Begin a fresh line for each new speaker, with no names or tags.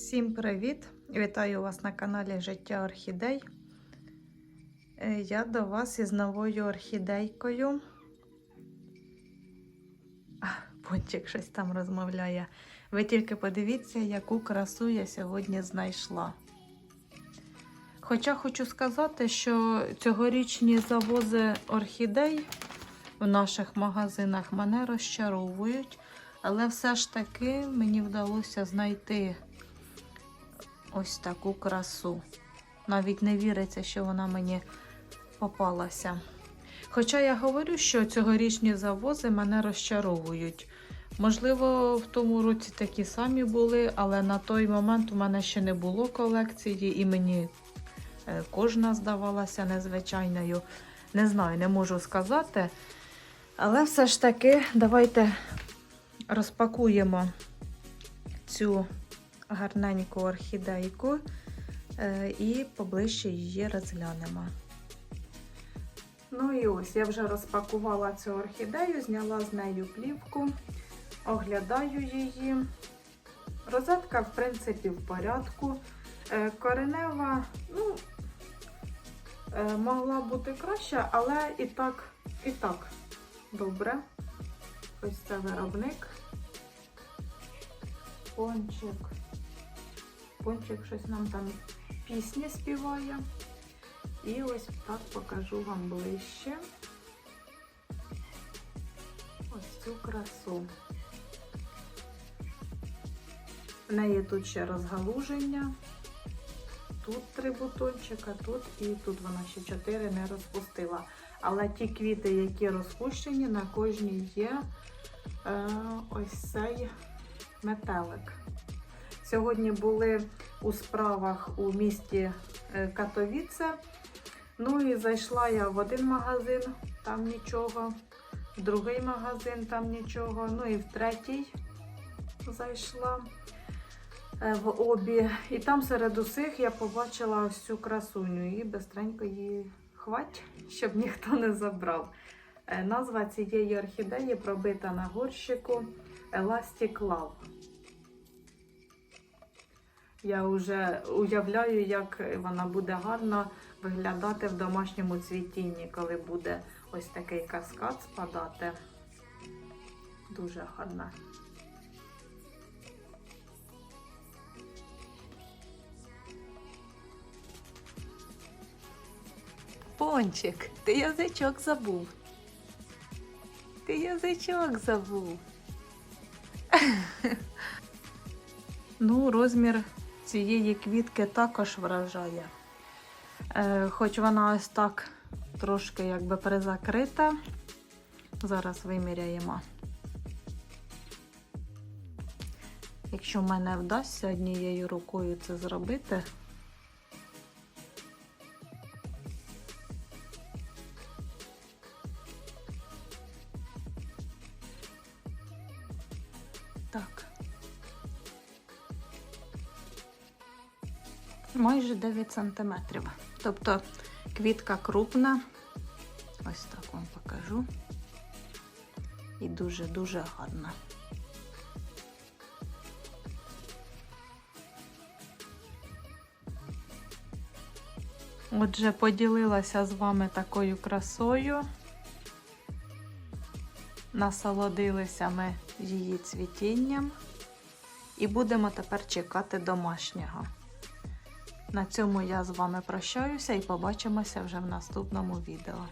Всім привіт! Вітаю вас на каналі Життя Орхідей. Е, Я до вас із новою орхідейкою. А, щось там розмовляє. Ви тільки подивіться, яку красу я сьогодні знайшла. Хоча хочу сказати, що цьогорічні завози орхідей в наших магазинах мене розчаровують, але все ж таки мені вдалося знайти ось таку красу. Навіть не віриться, що вона мені попалася. Хоча я говорю, що цьогорічні завози мене розчаровують. Можливо, в тому році такі самі були, але на той момент у мене ще не було колекції, і мені е, кожна здавалася незвичайною. Не знаю, не можу сказати. Але все ж таки, давайте розпакуємо цю гарненьку орхідейку е, і поближче її розглянемо. Ну і ось я вже розпакувала цю орхідею, зняла з нею плівку, оглядаю її. Розетка, в принципі, в порядку. Е, Коренева, ну, е, могла бути краща, але і так, і так добре. Ось це виробник. Пончик. Пончик щось нам там пісні співає. І ось так покажу вам ближче. Ось цю красу. В неї тут ще розгалуження. Тут три бутончика, тут і тут вона ще чотири не розпустила. Але ті квіти, які розпущені, на кожній є е, ось цей метелик. Сьогодні були у справах у місті е, Катовіце. Ну і зайшла я в один магазин, там нічого, в другий магазин там нічого, ну і в третій зайшла е, в обі. І там серед усіх я побачила ось цю красуню і бистренько її хвать, щоб ніхто не забрав. Е, Назва цієї орхідеї пробита на горщику Elastic Love. Я вже уявляю, як вона буде гарно виглядати в домашньому цвітінні, коли буде ось такий каскад спадати. Дуже гарна. Пончик, ти язичок забув. Ти язичок забув. Ну, розмір цієї квітки також вражає. Е, хоч вона ось так трошки якби перезакрита. Зараз виміряємо. Якщо в мене вдасться однією рукою це зробити. Так. Майже 9 сантиметрів. Тобто квітка крупна. Ось так вам покажу. І дуже-дуже гарна. Отже, поділилася з вами такою красою. Насолодилися ми її цвітінням. І будемо тепер чекати домашнього. На цьому я з вами прощаюся і побачимося вже в наступному відео.